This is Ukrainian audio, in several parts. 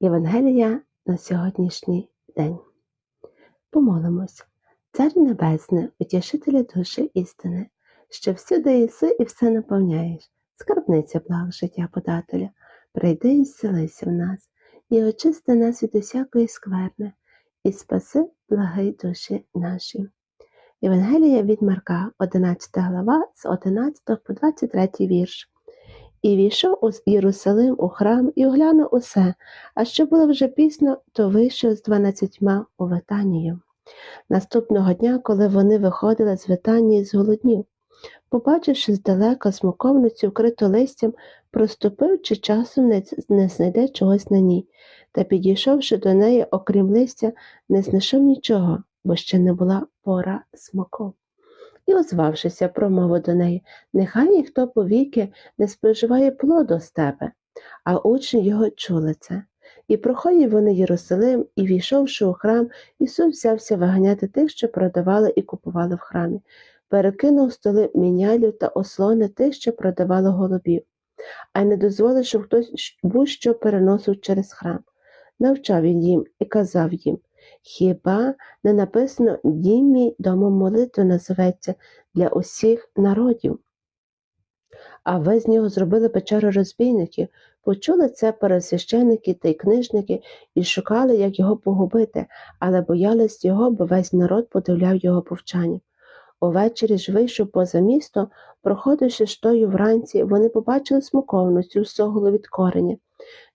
Євангелія на сьогоднішній день. Помолимось. Царю Небесне, утішителя душі істини, що всюди єси і все наповняєш, скарбниця благ життя подателя, прийди і зселися в нас, і очисти нас від усякої скверни, і спаси благи душі наші. Євангелія від Марка, 11 глава, з 11 по 23 вірш. І війшов у Єрусалим у храм і оглянув усе, а що було вже пізно, то вийшов з дванадцятьма у Витанію. Наступного дня, коли вони виходили з Витанії, зголоднів. Побачивши здалека смоковницю, вкриту листям, проступив, чи часом не, не знайде чогось на ній, та, підійшовши до неї, окрім листя, не знайшов нічого, бо ще не була пора смоков. І, озвавшися, промовив до неї, нехай ніхто повіки не споживає плоду з тебе. А учні його чули це. І проходять вони Єрусалим, і, війшовши у храм, Ісус взявся виганяти тих, що продавали і купували в храмі, перекинув столи мінялю та ослони тих, що продавали голубів, а не дозволив, щоб хтось будь-що переносив через храм. Навчав він їм і казав їм Хіба не написано дім мій домом молитви називеться для усіх народів? А ви з нього зробили печеру розбійників, почули це пересвященники та й книжники і шукали, як його погубити, але боялись його, бо весь народ подивляв його повчання. Увечері ж вийшов поза місто, проходивши штою вранці, вони побачили смоковницю всоголу від кореня.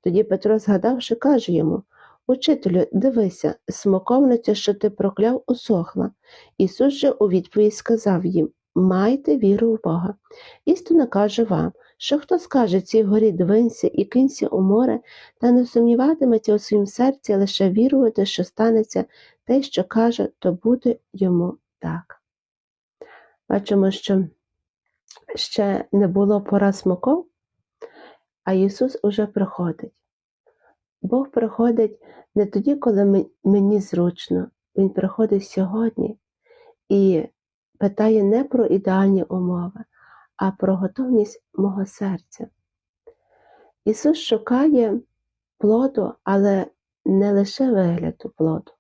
Тоді Петро, згадавши, каже йому Учителю, дивися, смоковниця, що ти прокляв, усохла. Ісус же у відповідь сказав їм Майте віру в Бога. Істинно кажу вам, що хто скаже цій горі двинься і кинься у море, та не сумніватиметься у своїм серці, лише вірувати, що станеться те, що каже, то буде йому так. Бачимо, що ще не було пора смоков, а Ісус уже приходить. Бог приходить не тоді, коли мені зручно, Він приходить сьогодні і питає не про ідеальні умови, а про готовність мого серця. Ісус шукає плоду, але не лише вигляду плоду.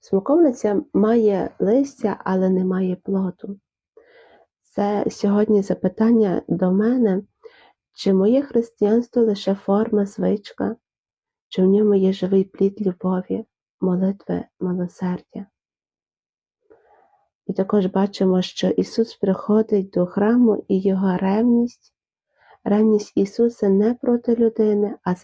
Смоковниця має листя, але не має плоду. Це сьогодні запитання до мене, чи моє християнство лише форма, звичка, чи в ньому є живий плід любові, молитви, милосердя. І також бачимо, що Ісус приходить до храму і Його ревність, ревність Ісуса не проти людини, а за